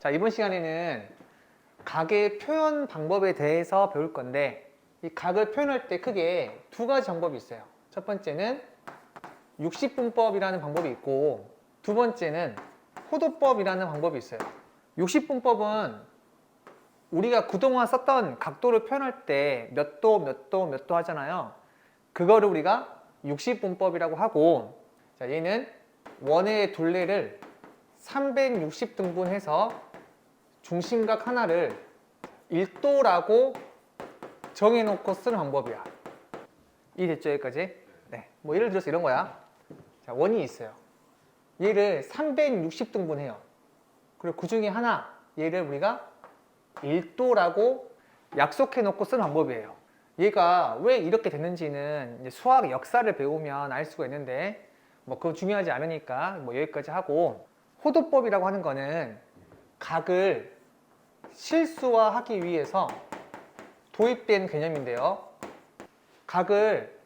자, 이번 시간에는 각의 표현 방법에 대해서 배울 건데 이 각을 표현할 때 크게 두 가지 방법이 있어요. 첫 번째는 60분법이라는 방법이 있고 두 번째는 호도법이라는 방법이 있어요. 60분법은 우리가 그동안 썼던 각도를 표현할 때 몇 도, 몇 도, 몇 도 하잖아요. 그거를 우리가 60분법이라고 하고 자, 얘는 원의 둘레를 360등분해서 중심각 하나를 1도라고 정해놓고 쓰는 방법이야. 이해됐죠 여기까지? 네. 뭐 예를 들어서 이런 거야. 자, 원이 있어요. 얘를 360등분 해요. 그리고 그 중에 하나, 얘를 우리가 1도라고 약속해놓고 쓰는 방법이에요. 얘가 왜 이렇게 됐는지는 이제 수학 역사를 배우면 알 수가 있는데 뭐 그건 중요하지 않으니까 뭐 여기까지 하고 호도법이라고 하는 거는 각을 실수화하기 위해서 도입된 개념인데요. 각을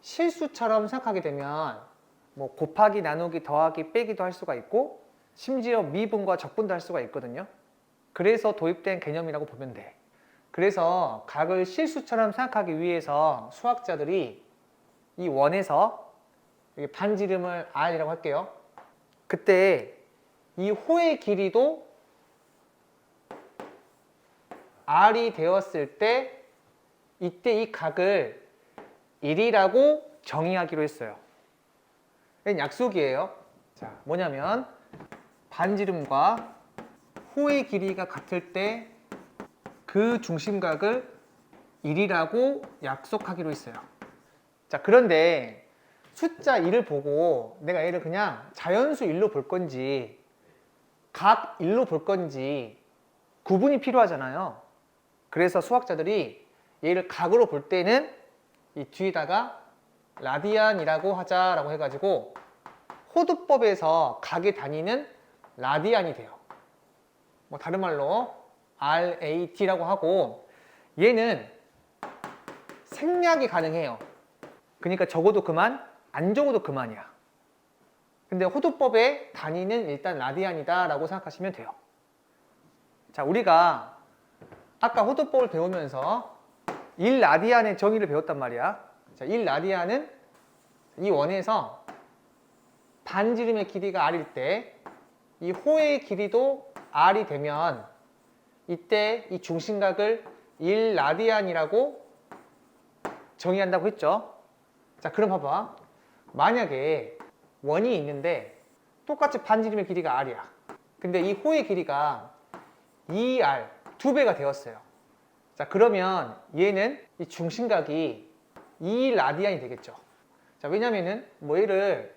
실수처럼 생각하게 되면 뭐 곱하기, 나누기, 더하기, 빼기도 할 수가 있고 심지어 미분과 적분도 할 수가 있거든요. 그래서 도입된 개념이라고 보면 돼. 그래서 각을 실수처럼 생각하기 위해서 수학자들이 이 원에서 반지름을 r이라고 할게요. 그때 이 호의 길이도 r이 되었을 때 이때 이 각을 1이라고 정의하기로 했어요. 약속이에요. 자, 뭐냐면 반지름과 호의 길이가 같을 때 그 중심각을 1이라고 약속하기로 했어요. 자, 그런데 숫자 1을 보고 내가 얘를 그냥 자연수 1로 볼 건지 각 1로 볼 건지 구분이 필요하잖아요. 그래서 수학자들이 얘를 각으로 볼 때는 이 뒤에다가 라디안이라고 하자라고 해가지고 호두법에서 각의 단위는 라디안이 돼요. 뭐 다른 말로 RAT라고 하고 얘는 생략이 가능해요. 그러니까 적어도 그만, 안 적어도 그만이야. 근데 호두법의 단위는 일단 라디안이다라고 생각하시면 돼요. 자, 우리가 아까 호두법을 배우면서 1라디안의 정의를 배웠단 말이야. 자, 1라디안은 이 원에서 반지름의 길이가 r일 때 이 호의 길이도 r이 되면 이때 이 중심각을 1라디안이라고 정의한다고 했죠. 자, 그럼 봐봐. 만약에 원이 있는데 똑같이 반지름의 길이가 r이야. 근데 이 호의 길이가 2r, 두 배가 되었어요. 자, 그러면 얘는 이 중심각이 2 라디안이 되겠죠. 자, 왜냐면은 뭐 얘를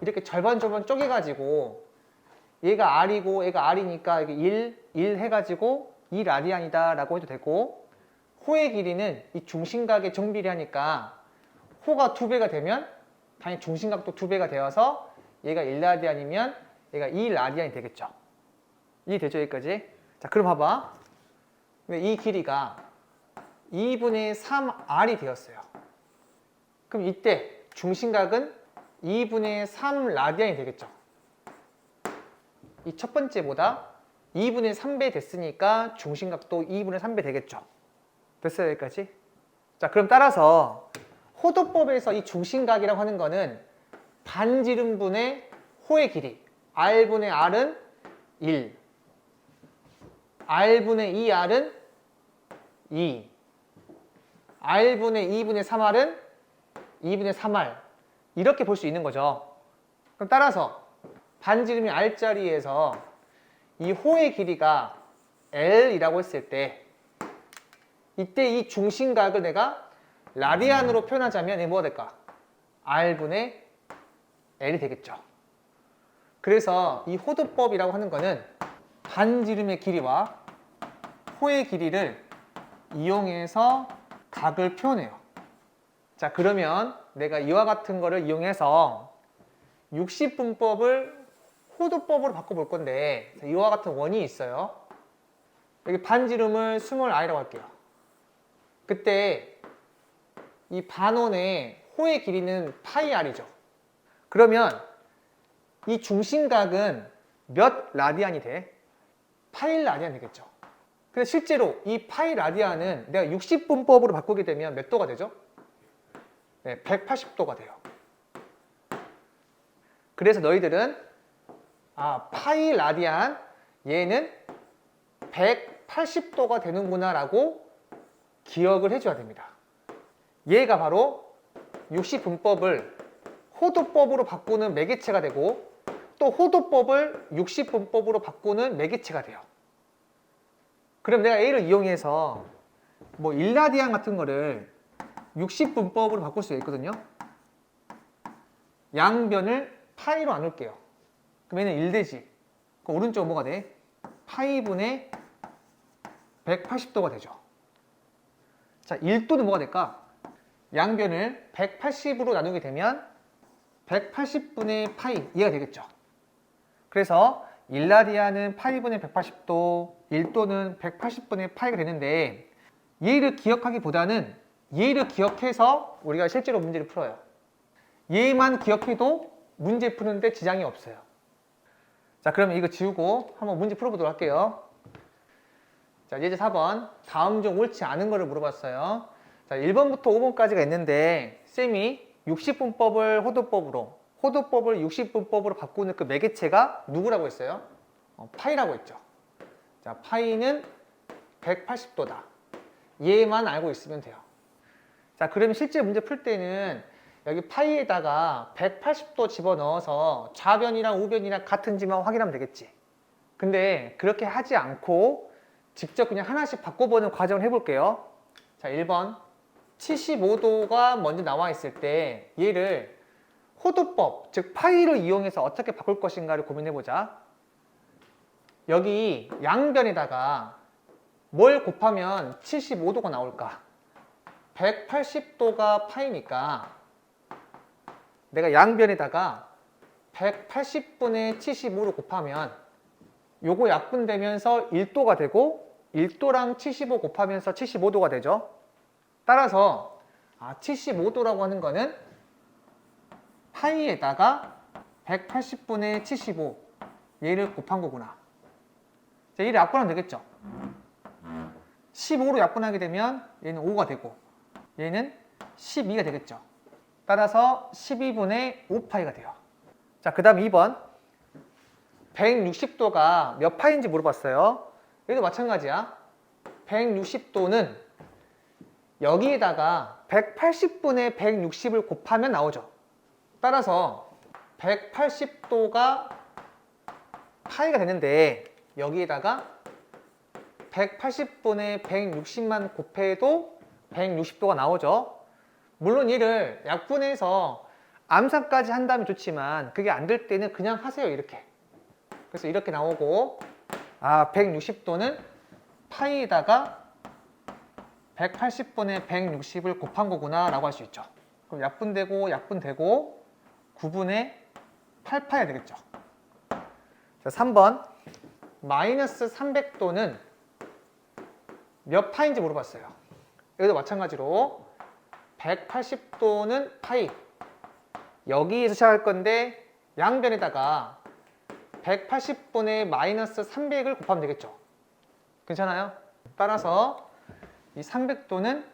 이렇게 절반 절반 쪼개가지고 얘가 r이고 얘가 r이니까 이게 1, 1 해가지고 2 라디안이다 라고 해도 되고 호의 길이는 이 중심각에 정비례하니까 호가 두 배가 되면 당연히 중심각도 두 배가 되어서 얘가 1라디안이면 얘가 2라디안이 되겠죠. 이해되죠 여기까지? 자 그럼 봐봐 이 길이가 2분의 3r이 되었어요. 그럼 이때 중심각은 2분의 3 라디안이 되겠죠. 이 첫 번째보다 2분의 3배 됐으니까 중심각도 2분의 3배 되겠죠. 됐어요 여기까지? 자 그럼 따라서 호도법에서 이 중심각이라고 하는 거는 반지름분의 호의 길이 r분의 r은 1 r분의 2r은 2 r분의 2분의 3r은 2분의 3r 이렇게 볼 수 있는 거죠. 그럼 따라서 반지름이 r자리에서 이 호의 길이가 l이라고 했을 때 이때 이 중심각을 내가 라디안으로 표현하자면 이 뭐가 될까? r분의 l이 되겠죠. 그래서 이 호도법이라고 하는 거는 반지름의 길이와 호의 길이를 이용해서 각을 표현해요. 자, 그러면 내가 이와 같은 거를 이용해서 60분법을 호도법으로 바꿔볼 건데 자, 이와 같은 원이 있어요. 여기 반지름을 스몰 i라고 할게요. 그때 이 반원의 호의 길이는 파이 r이죠. 그러면 이 중심각은 몇 라디안이 돼? 파이 라디안 되겠죠. 근데 실제로 이 파이 라디안은 내가 60분법으로 바꾸게 되면 몇 도가 되죠? 네, 180도가 돼요. 그래서 너희들은 아 파이 라디안 얘는 180도가 되는구나 라고 기억을 해줘야 됩니다. 얘가 바로 60분법을 호도법으로 바꾸는 매개체가 되고 또 호도법을 60분법으로 바꾸는 매개체가 돼요. 그럼 내가 A를 이용해서 뭐 일라디안 같은 거를 60분법으로 바꿀 수 있거든요. 양변을 파이로 나눌게요. 그럼 얘는 1되지. 그 오른쪽 뭐가 돼? 파이분의 180도가 되죠. 자, 1도는 뭐가 될까? 양변을 180으로 나누게 되면 180분의 파이 이해가 되겠죠. 그래서 일라디아는 파이분의 180도, 1도는 180분의 파이가 되는데 얘를 기억하기보다는 얘를 기억해서 우리가 실제로 문제를 풀어요. 얘만 기억해도 문제 푸는데 지장이 없어요. 자, 그러면 이거 지우고 한번 문제 풀어보도록 할게요. 자, 예제 4번. 다음 중 옳지 않은 거를 물어봤어요. 자, 1번부터 5번까지가 있는데 쌤이 60분법을 호도법으로, 호도법을 60분법으로 바꾸는 그 매개체가 누구라고 했어요? 어, 파이라고 했죠. 자, 파이는 180도다. 얘만 알고 있으면 돼요. 자, 그러면 실제 문제 풀 때는 여기 파이에다가 180도 집어넣어서 좌변이랑 우변이랑 같은지만 확인하면 되겠지. 근데 그렇게 하지 않고 직접 그냥 하나씩 바꿔보는 과정을 해볼게요. 자, 1번. 75도가 먼저 나와 있을 때 얘를 호도법, 즉 파이를 이용해서 어떻게 바꿀 것인가를 고민해보자. 여기 양변에다가 뭘 곱하면 75도가 나올까? 180도가 파이니까 내가 양변에다가 180분의 75를 곱하면 요거 약분되면서 1도가 되고 1도랑 75 곱하면서 75도가 되죠. 따라서 아, 75도라고 하는 거는 파이에다가 180분의 75 얘를 곱한 거구나. 자, 얘를 약분하면 되겠죠. 15로 약분하게 되면 얘는 5가 되고 얘는 12가 되겠죠. 따라서 12분의 5파이가 돼요. 자, 그 다음 2번. 160도가 몇 파인지 물어봤어요. 여기도 마찬가지야. 160도는 여기에다가 180분의 160을 곱하면 나오죠. 따라서 180도가 파이가 되는데 여기에다가 180분의 160만 곱해도 160도가 나오죠. 물론 이를 약분해서 암산까지 한다면 좋지만 그게 안 될 때는 그냥 하세요 이렇게 그래서 이렇게 나오고 아 160도는 파이에다가 180분의 160을 곱한 거구나 라고 할 수 있죠 그럼 약분되고 약분되고 9분의 8파이가 되겠죠. 자 3번. 마이너스 300도는 몇 파인지 물어봤어요. 여기도 마찬가지로 180도는 파이. 여기에서 시작할 건데 양변에다가 180분의 마이너스 300을 곱하면 되겠죠. 괜찮아요? 따라서 이 300도는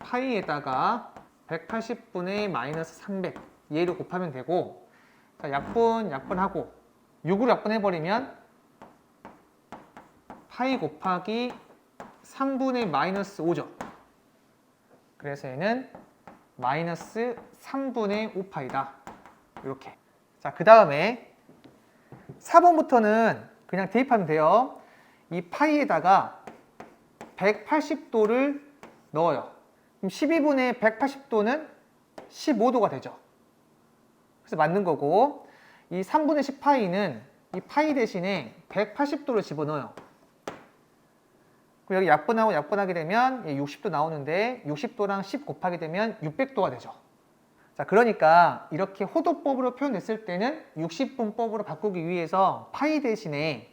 파이에다가 180분의 마이너스 300 얘를 곱하면 되고 자, 약분 약분하고 6으로 약분해버리면 파이 곱하기 3분의 마이너스 5죠 그래서 얘는 마이너스 3분의 5파이다. 이렇게. 자, 그 다음에 4번부터는 그냥 대입하면 돼요. 이 파이에다가 180도를 넣어요. 그럼 12분의 180도는 15도가 되죠. 그래서 맞는 거고 이 3분의 10파이는 이 파이 대신에 180도를 집어넣어요. 그럼 여기 약분하고 약분하게 되면 60도 나오는데 60도랑 10 곱하게 되면 600도가 되죠. 자, 그러니까 이렇게 호도법으로 표현했을 때는 60분법으로 바꾸기 위해서 파이 대신에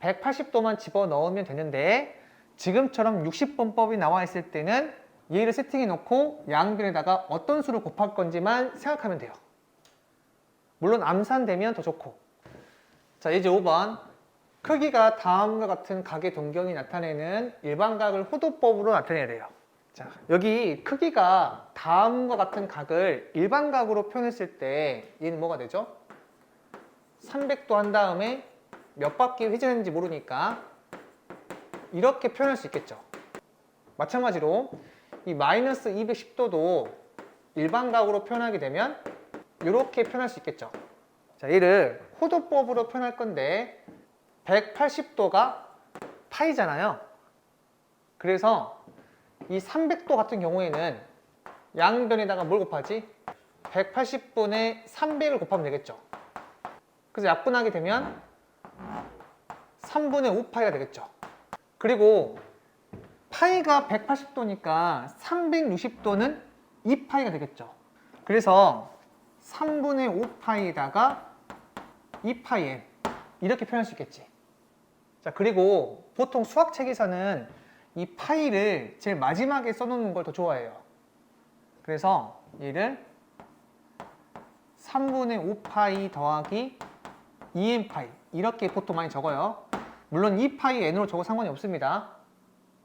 180도만 집어넣으면 되는데 지금처럼 60분법이 나와 있을 때는 얘를 세팅해 놓고 양변에다가 어떤 수를 곱할 건지만 생각하면 돼요. 물론 암산되면 더 좋고 자, 이제 5번. 크기가 다음과 같은 각의 동경이 나타내는 일반각을 호도법으로 나타내야 돼요. 자, 여기 크기가 다음과 같은 각을 일반각으로 표현했을 때 얘는 뭐가 되죠? 300도 한 다음에 몇 바퀴 회전했는지 모르니까 이렇게 표현할 수 있겠죠. 마찬가지로 이 마이너스 210도도 일반각으로 표현하게 되면 이렇게 표현할 수 있겠죠. 자, 얘를 호도법으로 표현할 건데 180도가 파이잖아요. 그래서 이 300도 같은 경우에는 양변에다가 뭘 곱하지? 180분의 300을 곱하면 되겠죠. 그래서 약분하게 되면 3분의 5파이가 되겠죠. 그리고 파이가 180도니까 360도는 2파이가 되겠죠. 그래서 3분의 5파이에다가 2파이n 이렇게 표현할 수 있겠지. 자, 그리고 보통 수학책에서는 이 파이를 제일 마지막에 써놓는 걸 더 좋아해요. 그래서 얘를 3분의 5파이 더하기 2n파이 이렇게 보통 많이 적어요. 물론 2파이 n으로 적어 상관이 없습니다.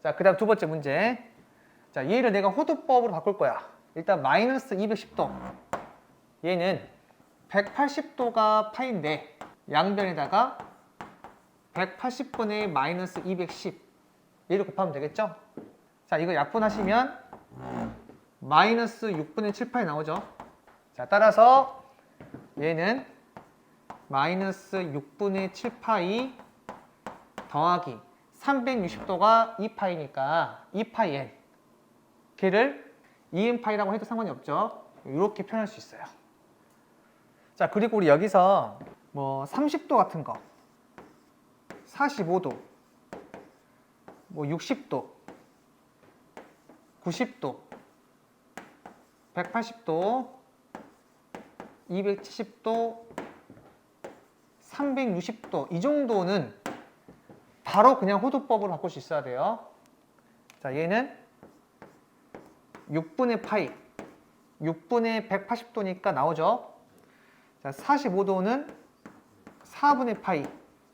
자, 그 다음 두 번째 문제. 자, 얘를 내가 호도법으로 바꿀 거야. 일단 마이너스 210도. 얘는 180도가 파인데 양변에다가 180분의 마이너스 210 얘를 곱하면 되겠죠? 자, 이거 약분하시면 마이너스 6분의 7파이 나오죠? 자, 따라서 얘는 마이너스 6분의 7 파이 더하기 360도가 2파이니까 2파이 n 걔를 2n파이라고 해도 상관이 없죠. 이렇게 표현할 수 있어요. 자, 그리고 우리 여기서 뭐 30도 같은 거 45도 뭐 60도 90도 180도 270도 360도 이 정도는 바로 그냥 호도법으로 바꿀 수 있어야 돼요. 자, 얘는 6분의 파이 6분의 180도니까 나오죠. 자, 45도는 4분의 파이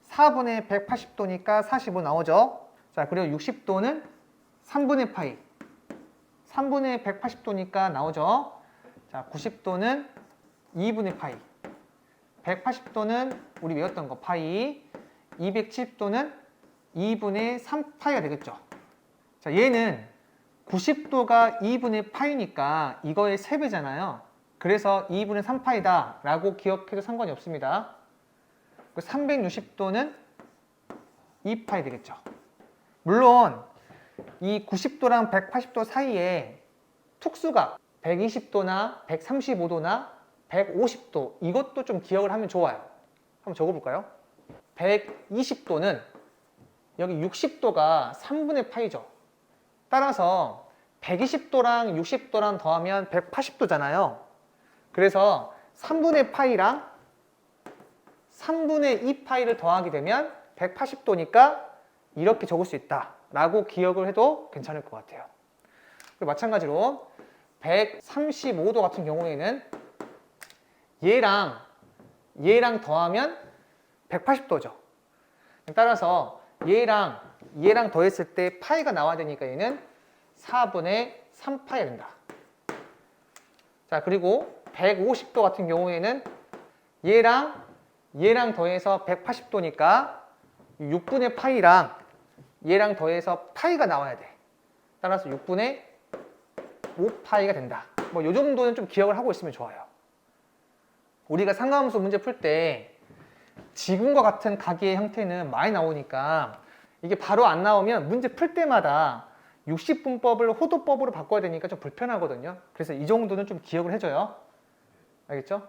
4분의 180도니까 45 나오죠. 자, 그리고 60도는 3분의 파이 3분의 180도니까 나오죠. 자, 90도는 2분의 파이 180도는 우리 외웠던 거 파이 270도는 2분의 3파이가 되겠죠. 자, 얘는 90도가 2분의 파이니까 이거의 3배잖아요. 그래서 2분의 3파이다 라고 기억해도 상관이 없습니다. 360도는 2파이 되겠죠. 물론 이 90도랑 180도 사이에 특수각 120도나 135도나 150도 이것도 좀 기억을 하면 좋아요. 한번 적어볼까요? 120도는 여기 60도가 3분의 파이죠. 따라서 120도랑 60도랑 더하면 180도잖아요. 그래서 3분의 파이랑 3분의 2 파이를 더하게 되면 180도니까 이렇게 적을 수 있다 라고 기억을 해도 괜찮을 것 같아요. 그리고 마찬가지로 135도 같은 경우에는 얘랑 얘랑 더하면 180도죠. 따라서 얘랑 얘랑 더했을 때 파이가 나와야 되니까 얘는 4분의 3파이가 된다. 자, 그리고 150도 같은 경우에는 얘랑 얘랑 더해서 180도니까 6분의 파이랑 얘랑 더해서 파이가 나와야 돼. 따라서 6분의 5파이가 된다. 뭐이 정도는 좀 기억을 하고 있으면 좋아요. 우리가 상가함수 문제 풀 때 지금과 같은 각의 형태는 많이 나오니까 이게 바로 안 나오면 문제 풀 때마다 60분법을 호도법으로 바꿔야 되니까 좀 불편하거든요. 그래서 이 정도는 좀 기억을 해줘요. 알겠죠?